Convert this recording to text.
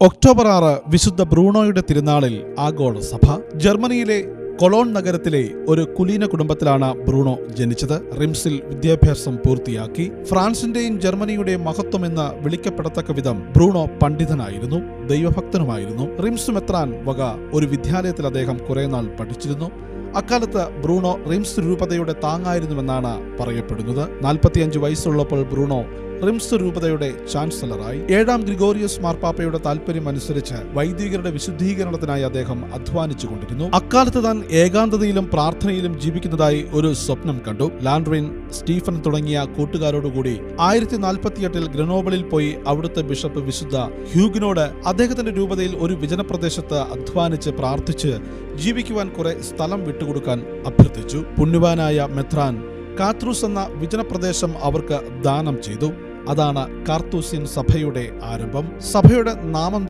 October ആറ് വിശുദ്ധ ബ്രൂണോയുടെ തിരുനാളിൽ ആഗോള സഭ. ജർമ്മനിയിലെ കൊളോൺ നഗരത്തിലെ ഒരു കുലീന കുടുംബത്തിലാണ് ബ്രൂണോ ജനിച്ചത്. റിംസിൽ വിദ്യാഭ്യാസം പൂർത്തിയാക്കി. ഫ്രാൻസിന്റെയും ജർമ്മനിയുടെയും മഹത്വം മഹത്വമെന്ന് വിളിക്കപ്പെടത്തക്ക വിധം ബ്രൂണോ പണ്ഡിതനായിരുന്നു ദൈവഭക്തനുമായിരുന്നു. റിംസ് മെത്രാൻ വക ഒരു വിദ്യാലയത്തിൽ അദ്ദേഹം കുറേനാൾ പഠിച്ചിരുന്നു. അക്കാലത്ത് ബ്രൂണോ റിംസ് രൂപതയുടെ താങ്ങായിരുന്നുവെന്നാണ് പറയപ്പെടുന്നത്. നാൽപ്പത്തിയഞ്ച് വയസ്സുള്ളപ്പോൾ ബ്രൂണോ റിംസ് രൂപതയുടെ ചാൻസലറായി ഏഴാം ഗ്രിഗോറിയസ് മാർപ്പാപ്പയുടെ താല്പര്യം അനുസരിച്ച് വൈദികരുടെ വിശുദ്ധീകരണത്തിനായി അദ്ദേഹം അധ്വാനിച്ചുകൊണ്ടിരുന്നു. അക്കാലത്ത് താൻ ഏകാന്തതയിലും പ്രാർത്ഥനയിലും ജീവിക്കുന്നതായി ഒരു സ്വപ്നം കണ്ടു. ലാൻഡ്രിൻ സ്റ്റീഫൻ തുടങ്ങിയ കൂട്ടുകാരോടുകൂടി ആയിരത്തി നാൽപ്പത്തിയെട്ടിൽ ഗ്രനോബിളിൽ പോയി അവിടുത്തെ ബിഷപ്പ് വിശുദ്ധ ഹ്യൂഗിനോട് അദ്ദേഹത്തിന്റെ രൂപതയിൽ ഒരു വിജനപ്രദേശത്ത് അധ്വാനിച്ച് പ്രാർത്ഥിച്ച് ജീവിക്കുവാൻ കുറെ സ്ഥലം വിട്ടുകൊടുക്കാൻ അഭ്യർത്ഥിച്ചു. പുണ്യവാനായ മെത്രാൻ കാത്രൂസ് എന്ന വിജനപ്രദേശം അവർക്ക് ദാനം ചെയ്തു. അതാണ് കാർത്തൂസ്യൻ സഭയുടെ ആരംഭം. സഭയുടെ നാമം